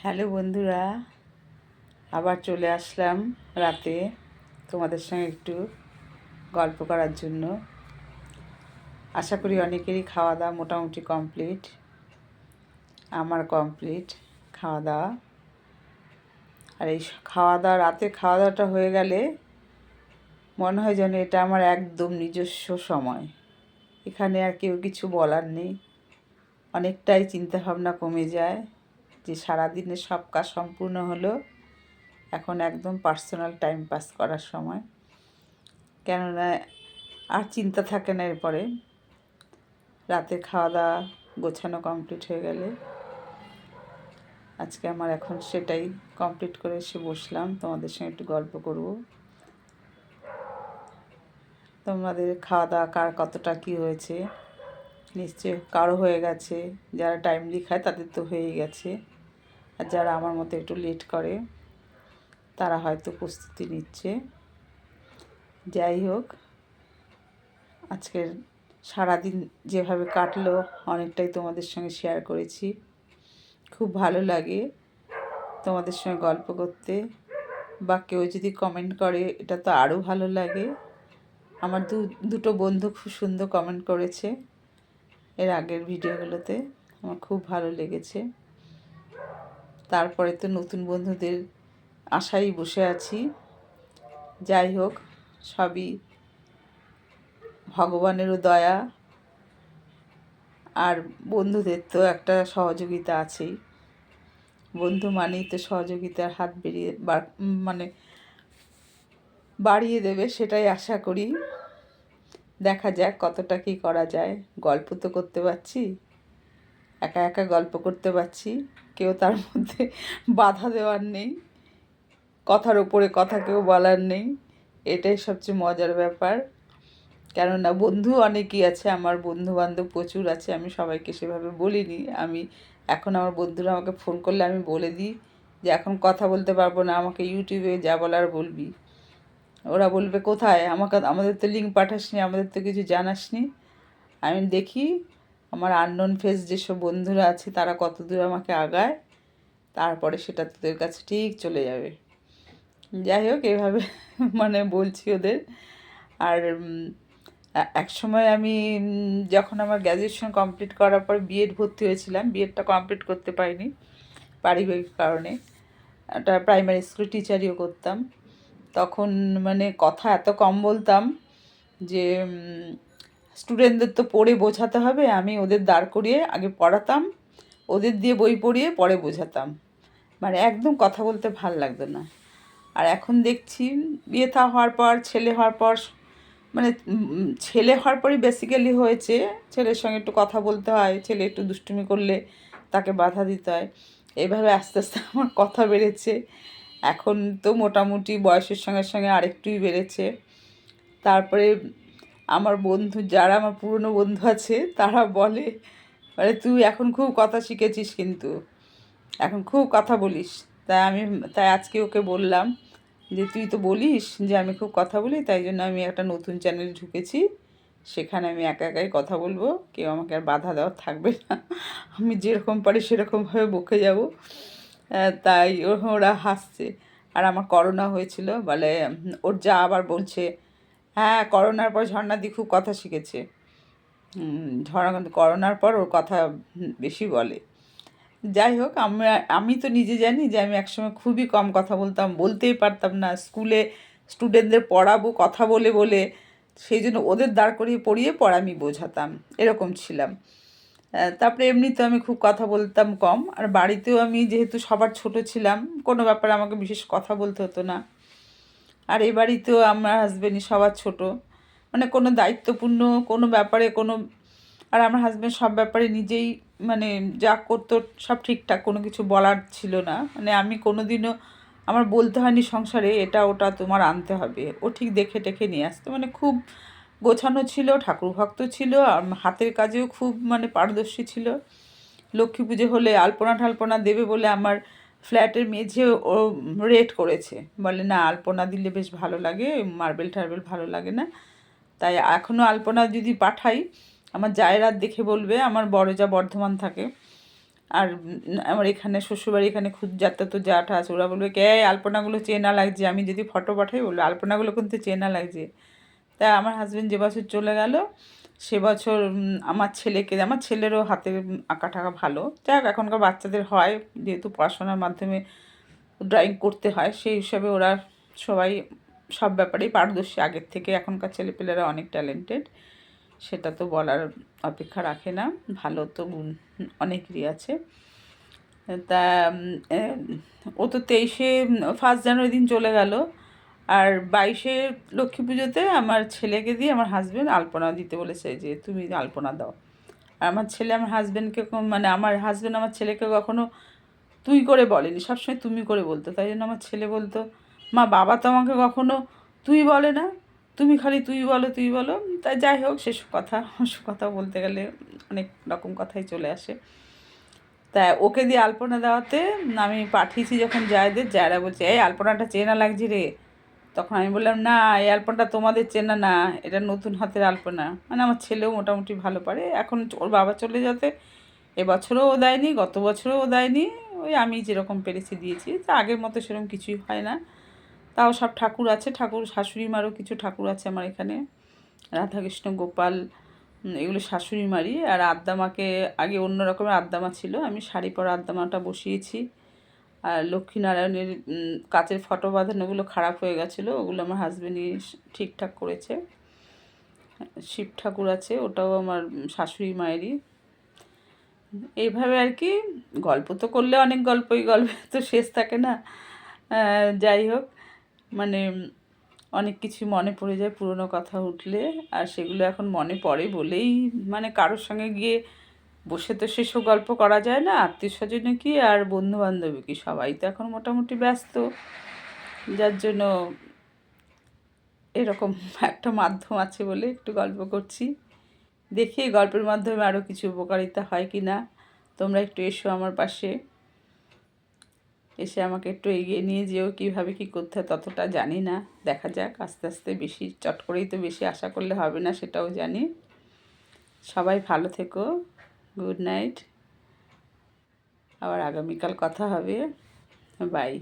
Hello বন্ধুরা, আবার চলে আসলাম রাতে তোমাদের সঙ্গে একটু গল্প করার জন্য। আশা করি অনেকেরই খাওয়া দাওয়া মোটামুটি কমপ্লিট, আমার কমপ্লিট খাওয়া দাওয়া আর এই খাওয়া দাওয়া রাতে খাওয়া দাওয়াটা হয়ে গেলে মনে হয় যেন এটা আমার একদম নিজস্ব সময়। এখানে আর কেউ কিছু বলার নেই, অনেকটাই চিন্তাভাবনা কমে যায়। যে সারাদিনে সব কাজ সম্পূর্ণ হলো, এখন একদম পার্সোনাল টাইম পাস করার সময়। কেননা আর চিন্তা থাকে না এরপরে। রাতে খাওয়া দাওয়া গোছানো কমপ্লিট হয়ে গেলে। আজকে আমার এখন সেটাই কমপ্লিট করে এসে বসলাম। তোমাদের সঙ্গে একটু গল্প করব। তোমাদের খাওয়া দাওয়া কার কতটা কী হয়েছে? নিশ্চয় কারও হয়ে গেছে। যারা টাইমলি খায় তাদের তো হয়েই গেছে। আর যারা আমার মতো একটু লেট করে, তারা হয়তো প্রস্তুতি নিচ্ছে। যাই হোক, আজকের সারাদিন যেভাবে কাটলো, অনেকটাই তোমাদের সঙ্গে শেয়ার করেছি। খুব ভালো লাগে তোমাদের সঙ্গে গল্প করতে বা কেউ যদি কমেন্ট করে, এটা তো আরও ভালো লাগে। আমার দু, দুটো বন্ধু খুব সুন্দর কমেন্ট করেছে এর আগের ভিডিওগুলোতে আমার খুব ভালো লেগেছে। তারপরে তো নতুন বন্ধুদের আশাই বসে আছি। যাই হোক, সবই ভগবানেরও দয়া। আর বন্ধুদের তো একটা সহযোগিতা আছেই। বন্ধু মানেই তো সহযোগিতার হাত বেরিয়ে মানে বাড়িয়ে দেবে, সেটাই আশা করি। দেখা যাক কতটা কী করা যায়। গল্প তো করতে পারছি। একা একা গল্প করতে পারছি। কেউ তার মধ্যে বাধা দেওয়ার নেই। কথার ওপরে কথা কেউ বলার নেই। এটাই সবচেয়ে মজার ব্যাপার। কেননা বন্ধু অনেকই আছে, আমার বন্ধু বান্ধব প্রচুর আছে, আমি সবাইকে সেভাবে বলিনি। আমি, এখন আমার বন্ধুরা আমাকে ফোন করলে আমি বলে দিই যে, এখন কথা বলতে পারব না, আমাকে ইউটিউবে যা বলার বলবি। ওরা বলবে, কোথায়? আমাকে, আমাদের তো লিঙ্ক পাঠাসনি, আমাদের তো কিছু জানাসনি। আমি দেখি আমার আননোন ফেস যেসব বন্ধুরা আছে, তারা কত দূর আমাকে আগায়, তারপরে সেটা তোদের কাছে ঠিক চলে যাবে। যাই হোক, এভাবে মানে বলছি ওদের। আর এক সময় আমি যখন আমার গ্র্যাজুয়েশন কমপ্লিট করার পর বিএড ভর্তি হয়েছিলাম বিএডটা কমপ্লিট করতে পারিনি, পারিবারিক কারণে। একটা প্রাইমারি স্কুল টিচারিও করতাম। তখন মানে কথা এত কম বলতাম যে স্টুডেন্টদের তো পড়ে বোঝাতে হবে, আমি ওদের দাঁড় করিয়ে আগে পড়াতাম, ওদের দিয়ে বই পড়িয়ে পরে বোঝাতাম। মানে একদম কথা বলতে ভালো লাগতো না। আর এখন দেখছি বিয়ে থা হওয়ার পর, ছেলে হওয়ার পর মানে ছেলে হওয়ার পরই বেসিক্যালি হয়েছে, ছেলের সঙ্গে একটু কথা বলতে হয়, ছেলে একটু দুষ্টুমি করলে তাকে বাধা দিতে হয়। এইভাবে আস্তে আস্তে আমার কথা বেড়েছে। এখন তো মোটামুটি বয়সের সঙ্গে সঙ্গে আরেকটুই বেড়েছে। তারপরে আমার বন্ধু, যারা আমার পুরনো বন্ধু আছে, তারা বলে মানে তুই এখন খুব কথা শিখেছিস কিন্তু। এখন খুব কথা বলিস। তাই আমি, তাই আজকে ওকে বললাম যে, তুই তো বলিস যে, আমি খুব কথা বলি, তাই জন্য আমি একটা নতুন চ্যানেল ঢুকেছি। সেখানে আমি একা একাই কথা বলব। কেউ আমাকে আর বাধা দেওয়ার থাকবে না। আমি যেরকম পারি সেরকমভাবে বকে যাব। তাই ওরা হাসছে। আর আমার করোনা হয়েছিল, বলে, ওর যা আবার বলছে হ্যাঁ করোনার পর ঝর্ণাদি খুব কথা শিখেছে। ঝর্ণা কিন্তু করোনার পর ওর কথা বেশি বলে। যাই হোক আমি আমি তো নিজে জানি যে আমি একসময় খুবই কম কথা বলতাম, বলতেই পারতাম না। স্কুলে স্টুডেন্টদের পড়াবো, কথা বলে বলে সেই জন্য ওদের দাঁড় করিয়ে পড়িয়ে পর আমি বোঝাতাম। এরকম ছিলাম। তারপরে এমনিতে আমি খুব কথা বলতাম কম। আর বাড়িতেও আমি যেহেতু সবার ছোট ছিলাম, কোনো ব্যাপারে আমাকে বিশেষ কথা বলতে হতো না। আর এই বাড়িতেও আমার হাজব্যান্ডই সবার ছোট। মানে কোনো দায়িত্বপূর্ণ, কোনো ব্যাপারে কোনো, আর আমার হাজব্যান্ড সব ব্যাপারে নিজেই মানে যা করতো সব ঠিকঠাক, কোনো কিছু বলার ছিল না। মানে আমি কোনো দিনও আমার বলতে হয়নি সংসারে, এটা ওটা তোমার আনতে হবে। ও ঠিক দেখে টেখে নিয়ে আসতো। মানে খুব গোছানো ছিল, ঠাকুর ভক্ত ছিল, আর হাতের কাজেও খুব মানে পারদর্শী ছিল। লক্ষ্মী পুজো হলে আলপনা ঠালপনা দেবে বলে আমার ফ্ল্যাটের মেঝে ও রেট করেছে। বলে, না, আলপনা দিলে বেশ ভালো লাগে, মার্বেল টার্বেল ভালো লাগে না। তাই এখনও আলপনা যদি পাঠাই, আমার জায়রাত দেখে বলবে, আমার বড় যা বর্ধমান থাকে। আর আমার এখানে শ্বশুরবাড়ি, এখানে খুব যাত্রা তো যাটা আছে। ওরা বলবে, কে আলপনাগুলো চেনা লাগছে। আমি যদি ফটো পাঠাই বলল আলপনাগুলো কিন্তু চেনা লাগছে। তা আমার হাজব্যান্ড যে বছর চলে গেল সে বছর আমার ছেলেকে, আমার ছেলেরও হাতে আঁকা টাকা ভালো। যাক, এখনকার বাচ্চাদের হয়, যেহেতু পড়াশোনার মাধ্যমে ড্রয়িং করতে হয়, সেই হিসাবে ওরা সবাই সব ব্যাপারেই পারদর্শী। আগের থেকে এখনকার ছেলেপেলেরা অনেক ট্যালেন্টেড সেটা তো বলার অপেক্ষা রাখে না। ভালো তো অনেকেরই আছে। তা ও তো তেইশে ফার্স্ট জানুয়ারি দিন চলে গেল। আর বাইশে লক্ষ্মী পুজোতে আমার ছেলেকে দিয়ে আমার হাজবেন্ড আলপনা দিতে বলেছে যে, তুমি আলপনা দাও। আর আমার ছেলে আমার হাজবেন্ডকে মানে আমার হাজবেন্ড আমার ছেলেকে কখনো তুই করে বলেনি, সবসময় তুমি করে বলতো। তাই জন্য আমার ছেলে বলতো, মা, বাবা তো আমাকে কখনো তুই বলে না। তুমি খালি তুই বলো তুই বলো। তাই যাই হোক সেসব কথা ওসব কথা বলতে গেলে অনেক রকম কথাই চলে আসে। তা ওকে দিয়ে আলপনা দেওয়াতে আমি পাঠিয়েছি যখন জায়দের, জায়রা বলছে, এই আলপনাটা চেনা লাগছে রে। তখন আমি বললাম, না, এই আলপনাটা তোমাদের চেনা না, এটা নতুন হাতের আলপনা মানে আমার ছেলেও মোটামুটি ভালো পারে। এখন ওর বাবা চলে যেতে এবছরও ও দেয়নি, গত বছরও ও দেয়নি। ওই আমি যেরকম পেরেছি দিয়েছি। তা আগের মতো সেরকম কিছুই হয় না। তাও সব ঠাকুর আছে, ঠাকুর শাশুড়ি মারও কিছু ঠাকুর আছে আমার এখানে। রাধাকৃষ্ণ, গোপাল এগুলো শাশুড়ি মারি আর আদ্দামাকে আগে অন্য রকমের আদ্দামা ছিল। আমি শাড়ি পরা আদ্দামাটা বসিয়েছি। আর লক্ষ্মীনারায়ণের কাচের ফটো বাঁধানোগুলো খারাপ হয়ে গেছিল, ওগুলো আমার হাজব্যান্ডই ঠিকঠাক করেছে। শিব ঠাকুর আছে, ওটাও আমার শাশুড়ি মায়েরই। এইভাবে আর কি, গল্প তো করলে অনেক গল্পই গল্পে তো শেষ থাকে না। যাই হোক মানে অনেক কিছু মনে পড়ে যায় পুরনো কথা উঠলে, আর সেগুলো এখন মনে পড়ে বলেই মানে কারোর সঙ্গে গিয়ে বসে তো সেসব গল্প করা যায় না আত্মীয় স্বজনে কি আর বন্ধু বান্ধবী কি? সবাই তো এখন মোটামুটি ব্যস্ত। যার জন্য এরকম একটা মাধ্যম আছে বলে একটু গল্প করছি। দেখি গল্পের মাধ্যমে আরও কিছু উপকারিতা হয় কি না তোমরা একটু এসো আমার পাশে। এসে আমাকে একটু এগিয়ে নিয়ে যেও, কীভাবে কী করতে হয় ততটা জানি না। দেখা যাক, আস্তে আস্তে বেশি, চট করেই তো বেশি আশা করলে হবে না, সেটাও জানি। সবাই ভালো থেকো। গুড নাইট আবার আগামীকাল কথা হবে। বাই